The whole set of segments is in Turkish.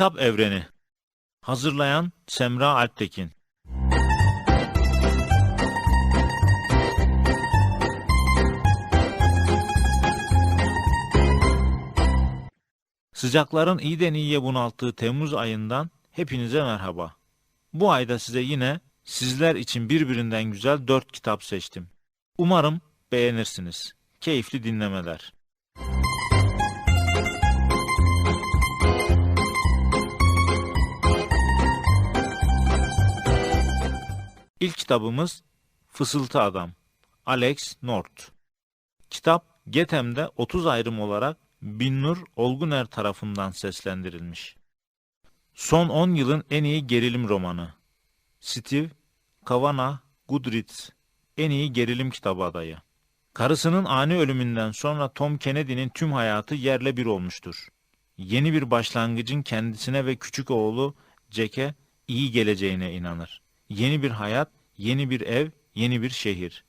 Kitap Evreni Hazırlayan Semra Alptekin Sıcakların iyiden iyiye bunalttığı Temmuz ayından hepinize merhaba. Bu ayda size yine sizler için birbirinden güzel dört kitap seçtim. Umarım beğenirsiniz. Keyifli dinlemeler. İlk kitabımız Fısıltı Adam, Alex North. Kitap Getem'de 30 ayrım olarak Binnur Olguner tarafından seslendirilmiş. Son 10 yılın en iyi gerilim romanı. Steve Kavanagh Goodreads en iyi gerilim kitabı adayı. Karısının ani ölümünden sonra Tom Kennedy'nin tüm hayatı yerle bir olmuştur. Yeni bir başlangıcın kendisine ve küçük oğlu Jack'e iyi geleceğine inanır. Yeni bir hayat, yeni bir ev, yeni bir şehir.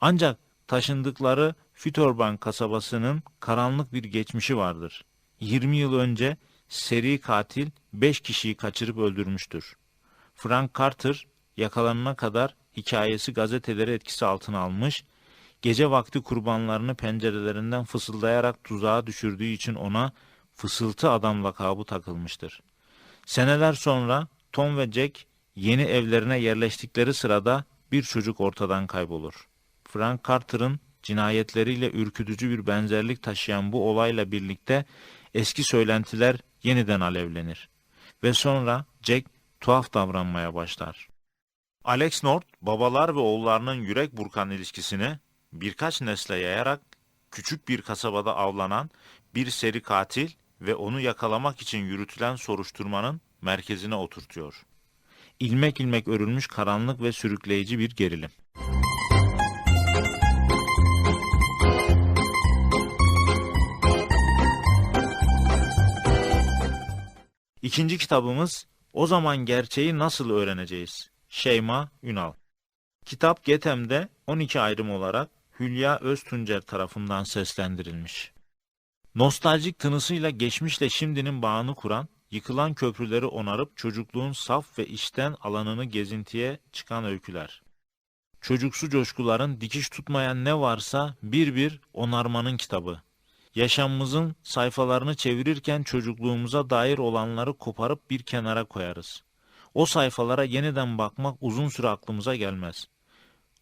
Ancak taşındıkları Fitterbank kasabasının karanlık bir geçmişi vardır. 20 yıl önce seri katil 5 kişiyi kaçırıp öldürmüştür. Frank Carter yakalanana kadar hikayesi gazeteleri etkisi altına almış, gece vakti kurbanlarını pencerelerinden fısıldayarak tuzağa düşürdüğü için ona fısıltı adam lakabı takılmıştır. Seneler sonra Tom ve Jack yeni evlerine yerleştikleri sırada bir çocuk ortadan kaybolur. Frank Carter'ın cinayetleriyle ürkütücü bir benzerlik taşıyan bu olayla birlikte eski söylentiler yeniden alevlenir. Ve sonra Jack tuhaf davranmaya başlar. Alex North, babalar ve oğullarının yürek burkan ilişkisini birkaç nesle yayarak küçük bir kasabada avlanan bir seri katil ve onu yakalamak için yürütülen soruşturmanın merkezine oturtuyor. İlmek ilmek örülmüş karanlık ve sürükleyici bir gerilim. İkinci kitabımız O Zaman Gerçeği Nasıl Öğreneceğiz? Şeyma Ünal. Kitap Getem'de 12 ayrım olarak Hülya Öztuncer tarafından seslendirilmiş. Nostaljik tınısıyla geçmişle şimdinin bağını kuran, yıkılan köprüleri onarıp çocukluğun saf ve işten alanını gezintiye çıkan öyküler. Çocuksu coşkuların dikiş tutmayan ne varsa bir bir onarmanın kitabı. Yaşamımızın sayfalarını çevirirken çocukluğumuza dair olanları koparıp bir kenara koyarız. O sayfalara yeniden bakmak uzun süre aklımıza gelmez.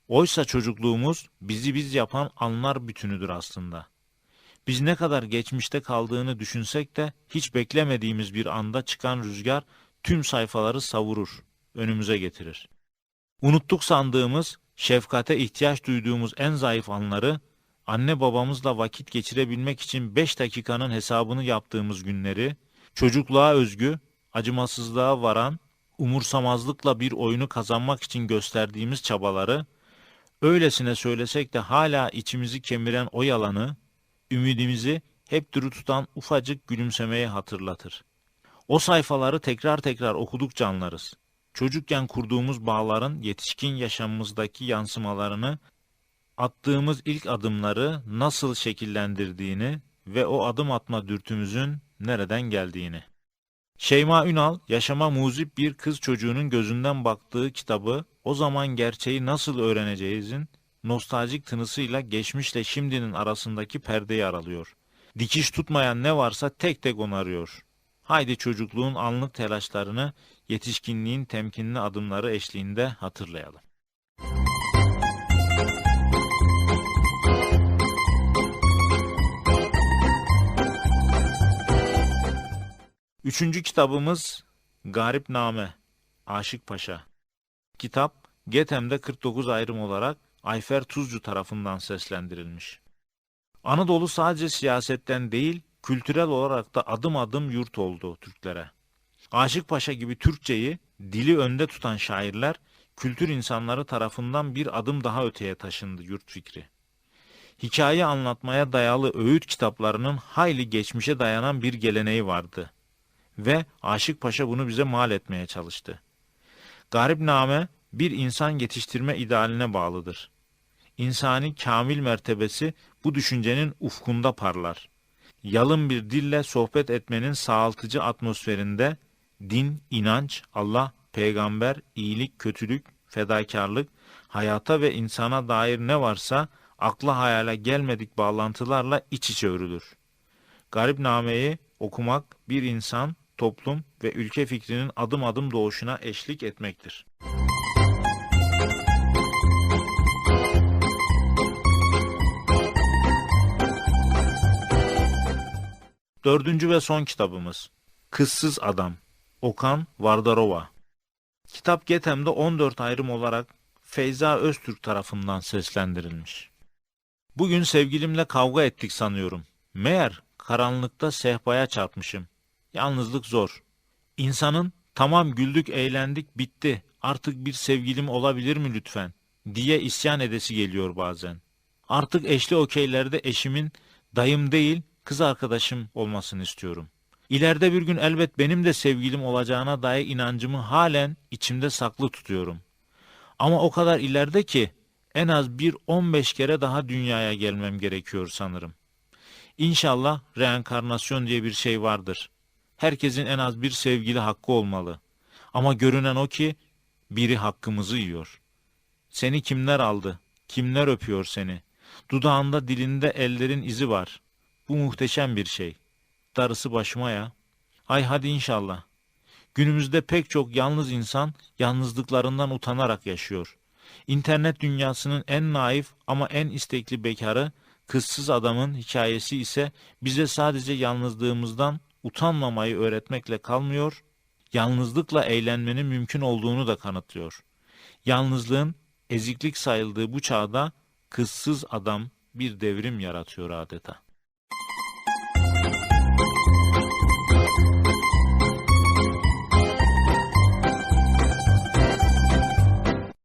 Oysa çocukluğumuz bizi biz yapan anlar bütünüdür aslında. Biz ne kadar geçmişte kaldığını düşünsek de hiç beklemediğimiz bir anda çıkan rüzgar tüm sayfaları savurur, önümüze getirir. Unuttuk sandığımız, şefkate ihtiyaç duyduğumuz en zayıf anları anne babamızla vakit geçirebilmek için beş dakikanın hesabını yaptığımız günleri, çocukluğa özgü, acımasızlığa varan, umursamazlıkla bir oyunu kazanmak için gösterdiğimiz çabaları, öylesine söylesek de hala içimizi kemiren o yalanı, ümidimizi hep duru tutan ufacık gülümsemeyi hatırlatır. O sayfaları tekrar tekrar okudukça anlarız. Çocukken kurduğumuz bağların yetişkin yaşamımızdaki yansımalarını attığımız ilk adımları nasıl şekillendirdiğini ve o adım atma dürtümüzün nereden geldiğini. Şeyma Ünal, yaşama muzip bir kız çocuğunun gözünden baktığı kitabı O Zaman Gerçeği Nasıl Öğreneceğiz'in nostaljik tınısıyla geçmişle şimdinin arasındaki perdeyi aralıyor. Dikiş tutmayan ne varsa tek tek onarıyor. Haydi çocukluğun anlık telaşlarını yetişkinliğin temkinli adımları eşliğinde hatırlayalım. Üçüncü kitabımız Garip Name, Aşık Paşa. Kitap Getem'de 49 ayrım olarak Ayfer Tuzcu tarafından seslendirilmiş. Anadolu sadece siyasetten değil, kültürel olarak da adım adım yurt oldu Türklere. Aşık Paşa gibi Türkçeyi dili önde tutan şairler, kültür insanları tarafından bir adım daha öteye taşındı yurt fikri. Hikaye anlatmaya dayalı öğüt kitaplarının hayli geçmişe dayanan bir geleneği vardı ve Aşık Paşa bunu bize mal etmeye çalıştı. Garipname bir insan yetiştirme idealine bağlıdır. İnsani kamil mertebesi bu düşüncenin ufkunda parlar. yalın bir dille sohbet etmenin sağaltıcı atmosferinde din, inanç, Allah, peygamber, iyilik, kötülük, fedakarlık, hayata ve insana dair ne varsa akla hayale gelmedik bağlantılarla iç içe örülür. Garipname'yi okumak bir insan, toplum ve ülke fikrinin adım adım doğuşuna eşlik etmektir. Dördüncü ve son kitabımız Kızsız Adam Okan Vardarova Kitap Getem'de 14 ayrım olarak Feyza Öztürk tarafından seslendirilmiş. Bugün sevgilimle kavga ettik sanıyorum. Meğer karanlıkta sehpaya çarpmışım. Yalnızlık zor. İnsanın tamam güldük eğlendik bitti artık bir sevgilim olabilir mi lütfen diye isyan edesi geliyor bazen. Artık eşli okeylerde eşimin dayım değil kız arkadaşım olmasını istiyorum. İleride bir gün elbet benim de sevgilim olacağına dair inancımı halen içimde saklı tutuyorum. Ama o kadar ileride ki en az bir 15 kere daha dünyaya gelmem gerekiyor sanırım. İnşallah reenkarnasyon diye bir şey vardır. Herkesin en az bir sevgili hakkı olmalı. Ama görünen o ki biri hakkımızı yiyor. Seni kimler aldı? Kimler öpüyor seni? Dudağında dilinde ellerin izi var. Bu muhteşem bir şey. Darısı başıma ya. Ay hadi inşallah. Günümüzde pek çok yalnız insan yalnızlıklarından utanarak yaşıyor. İnternet dünyasının en naif ama en istekli bekarı, kızsız adamın hikayesi ise bize sadece yalnızlığımızdan utanmamayı öğretmekle kalmıyor, yalnızlıkla eğlenmenin mümkün olduğunu da kanıtlıyor. Yalnızlığın eziklik sayıldığı bu çağda kızsız adam bir devrim yaratıyor adeta.